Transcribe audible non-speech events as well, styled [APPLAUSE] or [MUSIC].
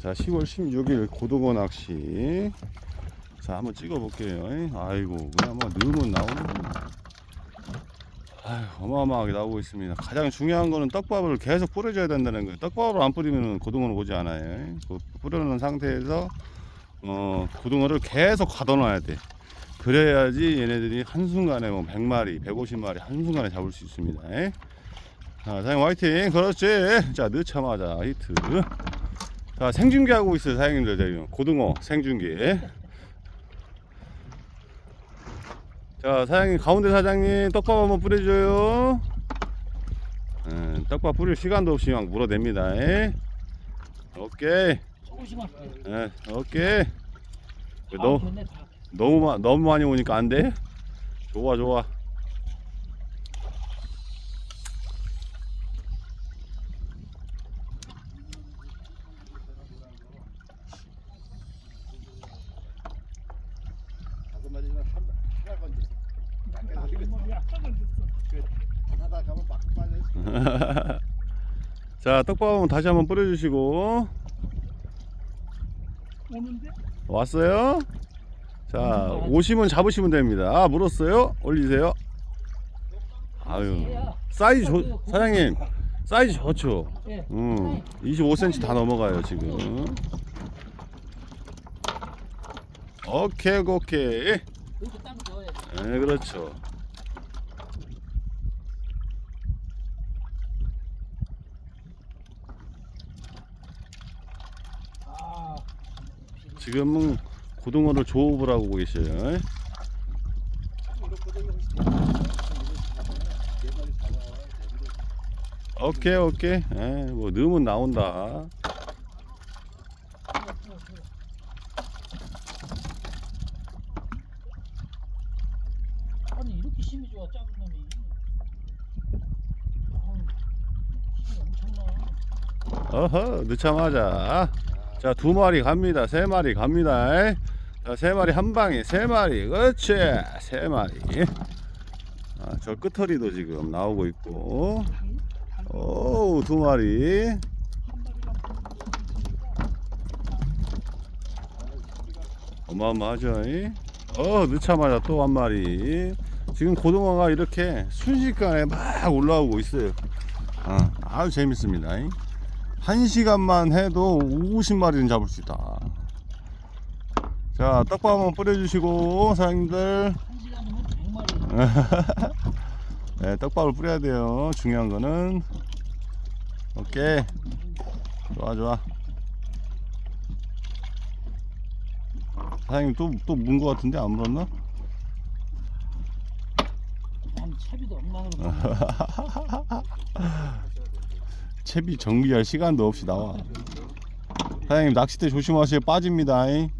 자, 10월 16일 고등어 낚시. 자, 한번 찍어 볼게요. 아이고, 그냥 뭐 넣으면 나오는 아유, 어마어마하게 나오고 있습니다. 가장 중요한 거는 떡밥을 계속 뿌려줘야 된다는 거예요. 떡밥을 안 뿌리면 고등어는 오지 않아요. 그 뿌려놓은 상태에서 어, 고등어를 계속 가둬놔야 돼. 그래야지 얘네들이 한순간에 뭐 100마리, 150마리 한순간에 잡을 수 있습니다. 에? 자, 사장님 화이팅! 그렇지! 자, 넣자마자 히트. 자, 생중계 하고 있어요, 사장님들. 저기 고등어 생중계. 자, 사장님, 가운데 사장님, 떡밥 한번 뿌려줘요. 음, 떡밥 뿌릴 시간도 없이 막 물어냅니다. 에? 오케이. 조금씩만. 예, 오케이. 다 너. 너무, 마, 너무 많이 오니까 안 돼? 좋아, 좋아. 마리는 한 하나 건졌어. 하다 가면 막 빠져. 자, 떡밥 한번 다시 한번 뿌려주시고. 오는데? 왔어요? 자, 오시면 잡으시면 됩니다. 아, 물었어요? 올리세요. 아유, 사이즈 좋, 사장님, 사이즈 좋죠? 예. 음, 25cm 다 넘어가요, 지금. 오케이, 오케이. 네, 그렇죠. 아, 지금은 고등어를 조업을 하고 계셔요. 네. 오케이, 오케이. 에, 뭐, 넣으면 나온다. 아니 이렇게 힘이 좋아 작은 놈이. 아우, 힘이 엄청나. 어허, 넣자마자. 자, 두 마리 갑니다. 세 마리 갑니다. 자, 세 마리 한 방에 세 마리. 그렇지. 세 마리. 아, 저 끄터리도 지금 나오고 있고. 오, 두 마리. 어마어마하죠. 이? 어, 넣자마자 또 한 마리. 지금 고등어가 이렇게 순식간에 막 올라오고 있어요. 아, 아주 재밌습니다. 이. 한 시간만 해도 50마리는 잡을 수 있다. 자, 떡밥 한번 뿌려주시고, 사장님들. 한 시간이면 100마리. 네, 떡밥을 뿌려야 돼요. 중요한 거는. 오케이. 좋아, 좋아. 사장님 또, 또문거 같은데 안 물었나? 난 채비도 엉망으로. [LAUGHS] 채비 정비할 시간도 없이 나와. 사장님 낚싯대 조심하세요. 빠집니다. 잉.